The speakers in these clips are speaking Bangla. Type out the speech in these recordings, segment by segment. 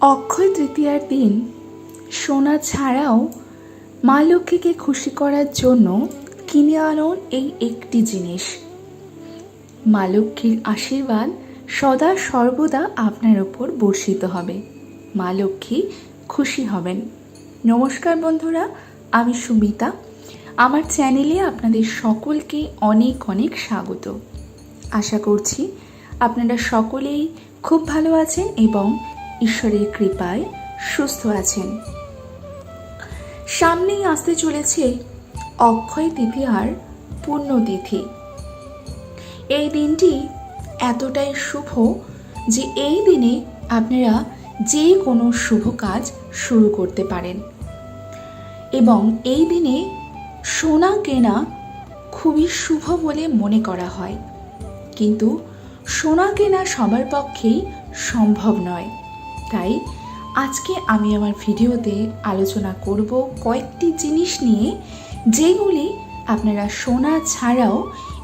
অক্ষয় তৃতীয়ার দিন সোনা ছাড়াও মা লক্ষ্মীকে খুশি করার জন্য কিনে আনুন এই একটি জিনিস। মা লক্ষ্মীর আশীর্বাদ সদা সর্বদা আপনার ওপর বর্ষিত হবে। মা লক্ষ্মী খুশি হবেন। নমস্কার বন্ধুরা, আমি সুমিতা। আমার চ্যানেলে আপনাদের সকলকে অনেক অনেক স্বাগত। আশা করছি আপনারা সকলেই খুব ভালো আছেন এবং ঈশ্বরের কৃপায় সুস্থ আছেন। সামনেই আসতে চলেছে অক্ষয় তিথি তৃতীয়ার পুণ্যতিথি। এই দিনটি এতটাই শুভ যে এই দিনে আপনারা যে কোনো শুভ কাজ শুরু করতে পারেন। এবং এই দিনে সোনা কেনা খুবই শুভ বলে মনে করা হয়। কিন্তু সোনা কেনা সবার পক্ষেই সম্ভব নয়। তাই আজকে আমি আমার ভিডিওতে আলোচনা করব কয়েকটি জিনিস নিয়ে, যেগুলি আপনারা সোনা ছাড়াও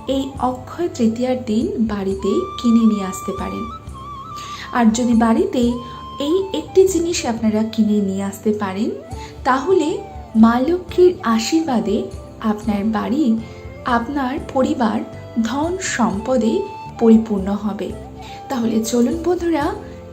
এই অক্ষয় তৃতীয়ার দিন বাড়িতে কিনে নিয়ে আসতে পারেন। আর যদি বাড়িতে এই একটি জিনিস আপনারা কিনে নিয়ে আসতে পারেন, তাহলে মা লক্ষ্মীর আশীর্বাদে আপনার বাড়ি, আপনার পরিবার ধন সম্পদে পরিপূর্ণ হবে। তাহলে চলুন বন্ধুরা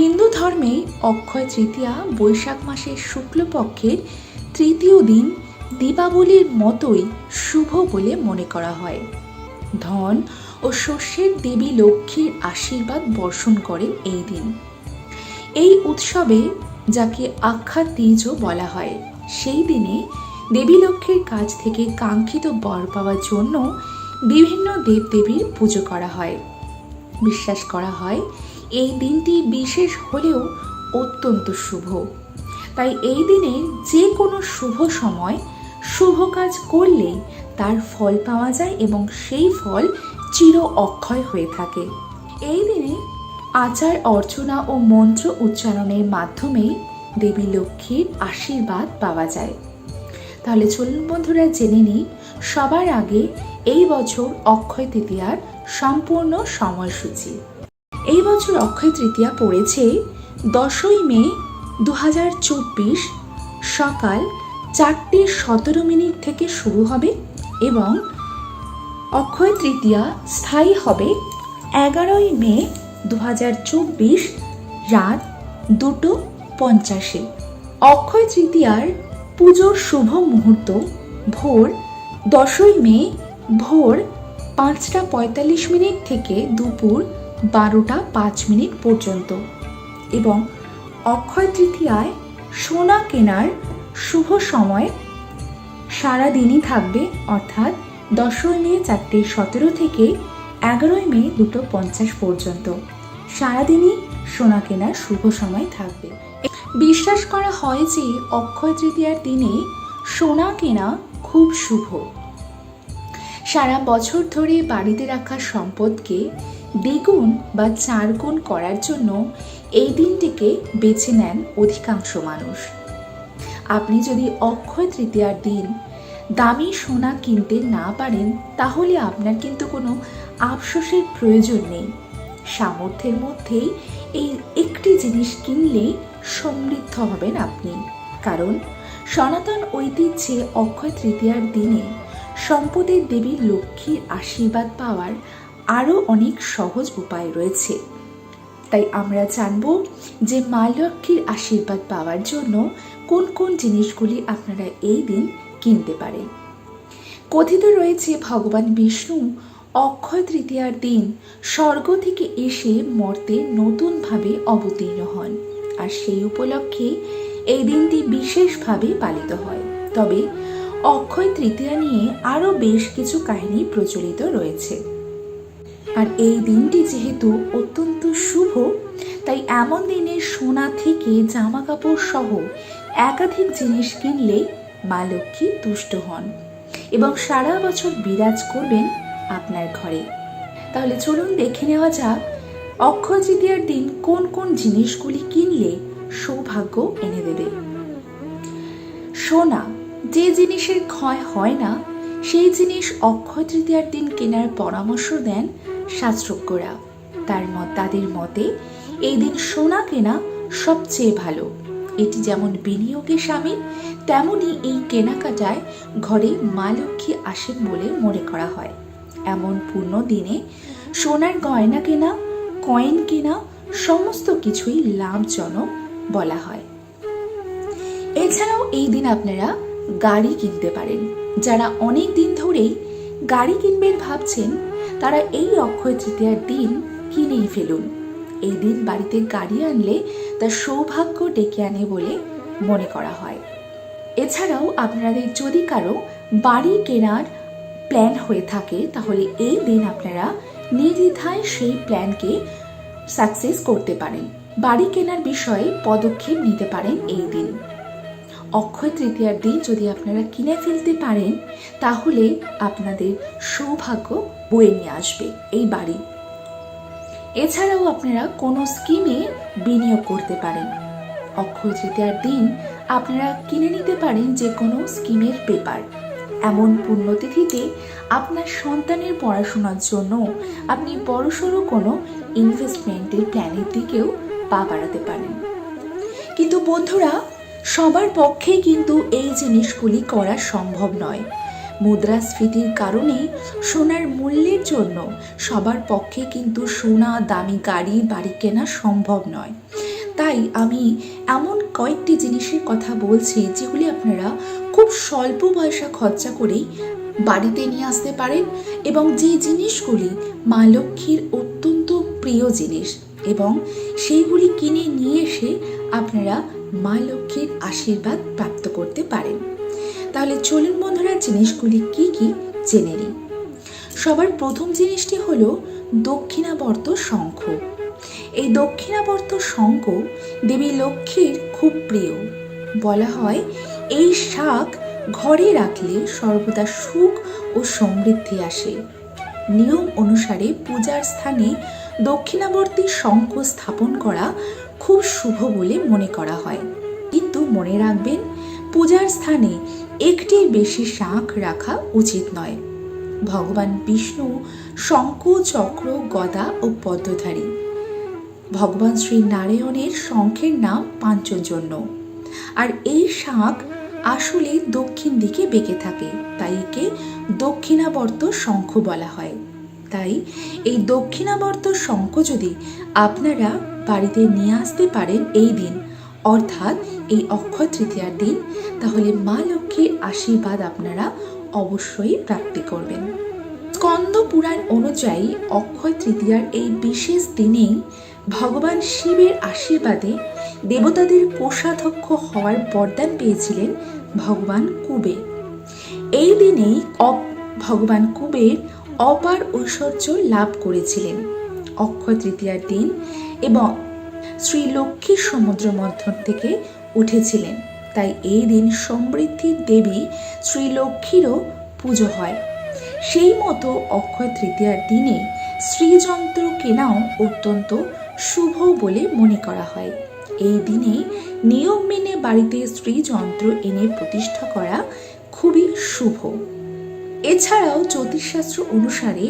হিন্দু ধর্মে অক্ষয় তৃতীয়া, বৈশাখ মাসের শুক্লপক্ষের তৃতীয় দিন দীপাবলির মতোই শুভ বলে মনে করা হয়। ধন ও শস্যের দেবী লক্ষ্মীর আশীর্বাদ বর্ষণ করেন এই দিন। এই উৎসবে যাকে আখ্যা তীজও বলা হয়, সেই দিনে দেবী লক্ষ্মীর কাছ থেকে কাঙ্ক্ষিত বর পাওয়ার জন্য বিভিন্ন দেবদেবীর পুজো করা হয়। বিশ্বাস করা হয় এই দিনটি বিশেষ হলেও অত্যন্ত শুভ। তাই এই দিনে যে কোনো শুভ সময় শুভ কাজ করলেই তার ফল পাওয়া যায় এবং সেই ফল চির অক্ষয় হয়ে থাকে। এই দিনে আচার, অর্চনা ও মন্ত্র উচ্চারণের মাধ্যমে দেবী লক্ষ্মীর আশীর্বাদ পাওয়া যায়। তাহলে চলুন বন্ধুরা, জেনে নিই, সবার আগে এই বছর অক্ষয় তৃতীয়ার সম্পূর্ণ সময়সূচি। এই বছর অক্ষয় তৃতীয়া পড়েছে দশই মে দু হাজার চব্বিশ সকাল চারটে সতেরো মিনিট থেকে শুরু হবে এবং অক্ষয় তৃতীয়া স্থায়ী হবে এগারোই মে দু হাজার চব্বিশ রাত দুটো পঞ্চাশে। অক্ষয় তৃতীয়ার পুজোর শুভ মুহূর্ত ভোর দশই মে ভোর পাঁচটা পঁয়তাল্লিশ মিনিট থেকে দুপুর বারোটা পাঁচ মিনিট পর্যন্ত এবং অক্ষয় তৃতীয়ায় সোনা কেনার শুভ সময় সারা দিনই থাকবে, অর্থাৎ দশই মে চারটে সতেরো থেকে এগারোই মে দুটো পঞ্চাশ পর্যন্ত। সারাদিনই সোনা কেনার শুভ সময় থাকবে। বিশ্বাস করা হয় যে অক্ষয় তৃতীয়ার দিনে সোনা কেনা খুব শুভ। সারা বছর ধরে বাড়িতে রাখা সম্পদকে দ্বিগুণ বা চারগুণ করার জন্য এই দিনটিকে বেছে নেন অধিকাংশ মানুষ। আপনি যদি অক্ষয় তৃতীয়ার দিন দামি সোনা কিনতে না পারেন, তাহলে আপনার কিন্তু কোনো আফসোসের প্রয়োজন নেই। সামর্থ্যের মধ্যেই এই একটি জিনিস কিনলে সমৃদ্ধ হবেন আপনি। কারণ সনাতন ঐতিহ্যে অক্ষয় তৃতীয়ার দিনে সম্পদের দেবী লক্ষ্মীর আশীর্বাদ পাওয়ার আরও অনেক সহজ উপায় রয়েছে। তাই আমরা জানব যে মা লক্ষ্মীর আশীর্বাদ পাওয়ার জন্য কোন কোন জিনিসগুলি আপনারা এই দিন কিনতে পারেন। কথিত রয়েছে ভগবান বিষ্ণু অক্ষয় তৃতীয়ার দিন স্বর্গ থেকে এসে মর্তে নতুনভাবে অবতীর্ণ হন আর সেই উপলক্ষে এই দিনটি বিশেষভাবে পালিত হয়। তবে অক্ষয় তৃতীয়া নিয়ে আরও বেশ কিছু কাহিনী প্রচলিত রয়েছে। আর এই দিনটি যেহেতু অত্যন্ত শুভ, তাই এমন দিনে সোনা থেকে জামা কাপড় সহ একাধিক জিনিস কিনলে মা লক্ষ্মী তুষ্ট হন এবং সারা বছর বিরাজ করবেন আপনার ঘরে। তাহলে চলুন দেখে নেওয়া যাক, অক্ষয় তৃতীয়ার দিন কোন কোন জিনিসগুলি কিনলে সৌভাগ্য এনে দেবে। সোনা, যে জিনিসের ক্ষয় হয় না, সেই জিনিস অক্ষয় তৃতীয়ার দিন কেনার পরামর্শ দেন শাস্ত্রজ্ঞরা। তার মত, তাদের মতে, এই দিন সোনা কেনা সবচেয়ে ভালো। এটি যেমন বিনিয়োগে সামিল, তেমনি এই কেনাকাটায় ঘরে মা লক্ষ্মী আসেন বলে মনে করা হয়। এমন পূর্ণ দিনে সোনার গয়না কেনা, কয়েন কেনা সমস্ত কিছুই লাভজনক বলা হয়। এছাড়াও এই দিন আপনারা গাড়ি কিনতে পারেন। যারা অনেক দিন ধরেই গাড়ি কিনবেন ভাবছেন তারা এই অক্ষয় তৃতীয়ার দিন কিনেই ফেলুন। এই দিন বাড়িতে গাড়ি আনলে তার সৌভাগ্য ডেকে আনে বলে মনে করা হয়। এছাড়াও আপনাদের যদি কারও বাড়ি কেনার প্ল্যান হয়ে থাকে, তাহলে এই দিন আপনারা নির্দ্বিধায় সেই প্ল্যানকে সাকসেস করতে পারেন। বাড়ি কেনার বিষয়ে পদক্ষেপ নিতে পারেন এই দিন। অক্ষয় তৃতীয়ার দিন যদি আপনারা কিনে ফেলতে পারেন, তাহলে আপনাদের সৌভাগ্য বয়ে নিয়ে আসবে এই বাড়ি। এছাড়াও আপনারা কোনো স্কিমে বিনিয়োগ করতে পারেন। অক্ষয় তৃতীয়ার দিন আপনারা কিনে নিতে পারেন যে কোনো স্কিমের পেপার। এমন পুণ্যতিথিতে আপনার সন্তানের পড়াশোনার জন্য আপনি বড়সড় কোনো ইনভেস্টমেন্টের প্ল্যানের দিকেও পা বাড়াতে পারেন। কিন্তু বন্ধুরা সবার পক্ষে কিন্তু এই জিনিসগুলি করা সম্ভব নয়। মুদ্রাস্ফীতির কারণে সোনার মূল্যের জন্য সবার পক্ষে কিন্তু সোনা দামি গাড়ি, বাড়ি কেনা সম্ভব নয়। তাই আমি এমন কয়েকটি জিনিসের কথা বলছি যেগুলি আপনারা খুব স্বল্প পয়সা খরচা করেই বাড়িতে নিয়ে আসতে পারেন এবং যে জিনিসগুলি মা লক্ষ্মীর অত্যন্ত প্রিয় জিনিস এবং সেইগুলি কিনে নিয়ে এসে আপনারা মা লক্ষ্মীর আশীর্বাদ প্রাপ্ত করতে পারেন। তাহলে চলুন বন্ধুরা, জিনিসগুলি কি কি জেনে নিই। সবার প্রথম জিনিসটি হলো দক্ষিণাবর্ত শঙ্খ। এই দক্ষিণাবর্ত শঙ্খ দেবী লক্ষ্মীর খুব প্রিয়। বলা হয়, এই শাক ঘরে রাখলে সর্বদা সুখ ও সমৃদ্ধি আসে। নিয়ম অনুসারে পূজার স্থানে দক্ষিণাবর্তী শঙ্খ স্থাপন করা খুব শুভ বলে মনে করা হয়। কিন্তু মনে রাখবেন, পূজার স্থানে একটির বেশি শাঁখ রাখা উচিত নয়। ভগবান বিষ্ণু শঙ্খ চক্র, গদা ও পদ্মধারী। ভগবান শ্রী নারায়ণের শঙ্খের নাম পাঞ্চজন্য। আর এই শাঁখ আসলে দক্ষিণ দিকে বেঁকে থাকে, তাই একে দক্ষিণাবর্ত শঙ্খ বলা হয়। তাই এই দক্ষিণাবর্ত শঙ্খ যদি আপনারা বাড়িতে নিয়ে আসতে পারেন এই দিন। অর্থাৎ এই অক্ষয় তৃতীয়ার দিন। তাহলে মা লক্ষ্মীর আশীর্বাদ আপনারা অবশ্যই প্রাপ্তি করবেন। স্কন্দ পুরাণ অনুযায়ী অক্ষয় তৃতীয়ার এই বিশেষ দিনেই ভগবান শিবের আশীর্বাদে দেবতাদের কোষাধ্যক্ষ হওয়ার বরদান পেয়েছিলেন ভগবান কুবে এই দিনেই অপ- ভগবান কুবের অপার ঐশ্বর্য লাভ করেছিলেন। অক্ষয় তৃতীয়ার দিন এবং শ্রী লক্ষ্মীর সমুদ্র মন্থন থেকে উঠেছিলেন। তাই এই দিন সমৃদ্ধির দেবী শ্রী লক্ষ্মীরও পুজো হয়। সেই মতো অক্ষয় তৃতীয়ার দিনে শ্রীযন্ত্র কেনাও অত্যন্ত শুভ বলে মনে করা হয়। এই দিনে নিয়ম মেনে বাড়িতে শ্রীযন্ত্র এনে প্রতিষ্ঠা করা খুবই শুভ। এছাড়াও জ্যোতিষশাস্ত্র অনুসারে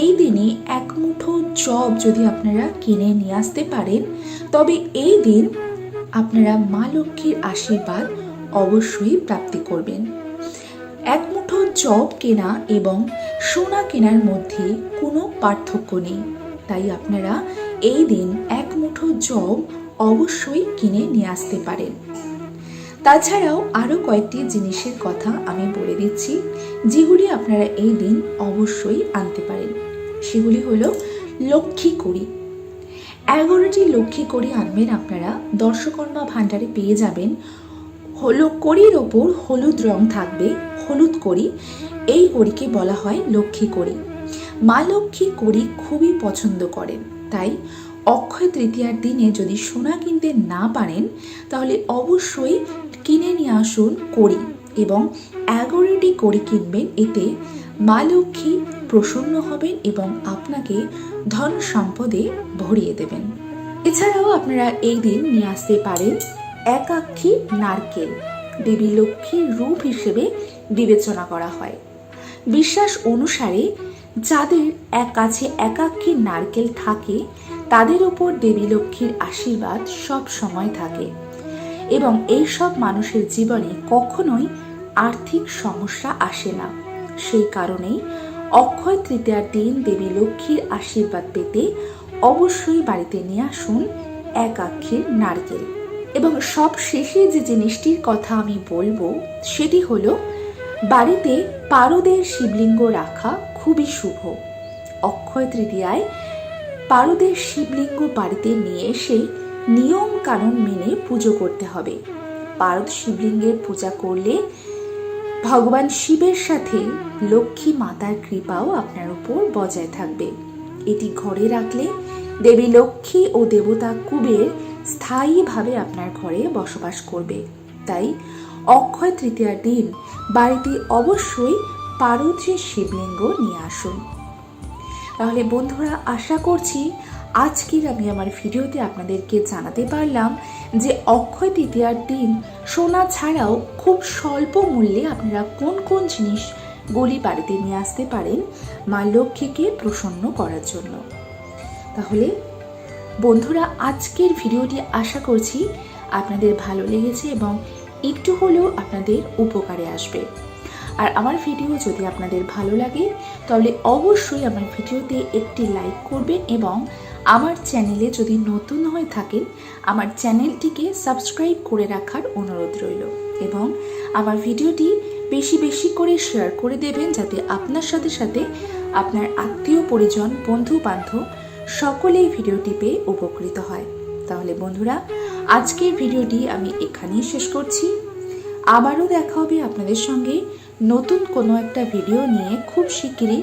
এই দিনে এক মুঠো জব যদি আপনারা কিনে নিয়ে আসতে পারেন, তবে এই দিন আপনারা মা লক্ষ্মীর আশীর্বাদ অবশ্যই প্রাপ্তি করবেন। এক মুঠো জব কেনা এবং সোনা কেনার মধ্যে কোনো পার্থক্য নেই। তাই আপনারা এই দিন এক মুঠো জব অবশ্যই কিনে নিয়ে আসতে পারেন। তাছাড়াও আরও কয়েকটি জিনিসের কথা আমি বলে দিচ্ছি, যেগুলি আপনারা এই দিন অবশ্যই আনতে পারেন। সেগুলি হলো লক্ষ্মী কড়ি। এগারোটি লক্ষ্মী কড়ি আনবেন আপনারা, দর্শকর্মা ভাণ্ডারে পেয়ে যাবেন। হলো, কড়ির ওপর হলুদ রং থাকবে, হলুদ কড়ি। এই কড়িকে বলা হয় লক্ষ্মী কড়ি। মা লক্ষ্মী কড়ি খুবই পছন্দ করেন, তাই অক্ষয় তৃতীয়ার দিনে যদি সোনা কিনতে না পারেন, তাহলে অবশ্যই কিনে নিয়ে আসুন কড়ি এবং এগারোটি করে কিনবেন। এতে মা লক্ষ্মী প্রসন্ন হবেন এবং আপনাকে ধন সম্পদে ভরিয়ে দেবেন। এছাড়াও আপনারা এই দিন নিয়ে আসতে পারেন একাক্ষী নারকেল। দেবী লক্ষ্মীর রূপ হিসেবে বিবেচনা করা হয়। বিশ্বাস অনুসারে যাদের এক কাছে একাক্ষী নারকেল থাকে, তাদের উপর দেবী লক্ষ্মীর আশীর্বাদ সব সময় থাকে। এবং এই সব মানুষের জীবনে কখনোই আর্থিক সমস্যা আসে না। সেই কারণেই অক্ষয় তৃতীয়ার দিন দেবী লক্ষ্মীর আশীর্বাদ পেতে অবশ্যই বাড়িতে নিয়ে আসুন একাক্ষীর নারকেল। এবং সব শেষে যে জিনিসটির কথা আমি বলব, সেটি হলো, বাড়িতে পারদের শিবলিঙ্গ রাখা খুবই শুভ। অক্ষয় তৃতীয়ায় পারদের শিবলিঙ্গ বাড়িতে নিয়ে এসে নিয়ম কানুন মেনে পুজো করতে হবে। পারদ শিবলিঙ্গের পূজা করলে ভগবান শিবের সাথে লক্ষ্মী মাতার কৃপাও আপনার উপর বজায় থাকবে। এটি ঘরে রাখলে দেবী লক্ষ্মী ও দেবতা কুবের স্থায়ীভাবে আপনার ঘরে বসবাস করবে। তাই অক্ষয় তৃতীয়ার দিন বাড়িতে অবশ্যই পারদের শিবলিঙ্গ নিয়ে আসুন। তাহলে বন্ধুরা, আশা করছি আজকের আমি আমার ভিডিওতে আপনাদেরকে জানাতে পারলাম যে অক্ষয় তৃতীয়ার দিন সোনা ছাড়াও খুব স্বল্প মূল্যে আপনারা কোন কোন জিনিস গলি বাড়িতে নিয়ে আসতে পারেন মা লক্ষ্মীকে প্রসন্ন করার জন্য। তাহলে বন্ধুরা, আজকের ভিডিওটি আশা করছি আপনাদের ভালো লেগেছে এবং একটু হলেও আপনাদের উপকারে আসবে। আর আমার ভিডিও যদি আপনাদের ভালো লাগে, তাহলে অবশ্যই আমার ভিডিওতে একটি লাইক করবেন এবং আমার চ্যানেলে যদি নতুন হয়ে থাকেন, আমার চ্যানেলটিকে সাবস্ক্রাইব করে রাখার অনুরোধ রইল এবং আমার ভিডিওটি বেশি বেশি করে শেয়ার করে দেবেন যাতে আপনার সাথে সাথে আপনার আত্মীয়, পরিজন বন্ধু বান্ধব সকলেই ভিডিওটি পেয়ে উপকৃত হয়। তাহলে বন্ধুরা, আজকের ভিডিওটি আমি এখানেই শেষ করছি। আবারও দেখা হবে আপনাদের সঙ্গে নতুন কোনো একটা ভিডিও নিয়ে খুব শিগগিরই।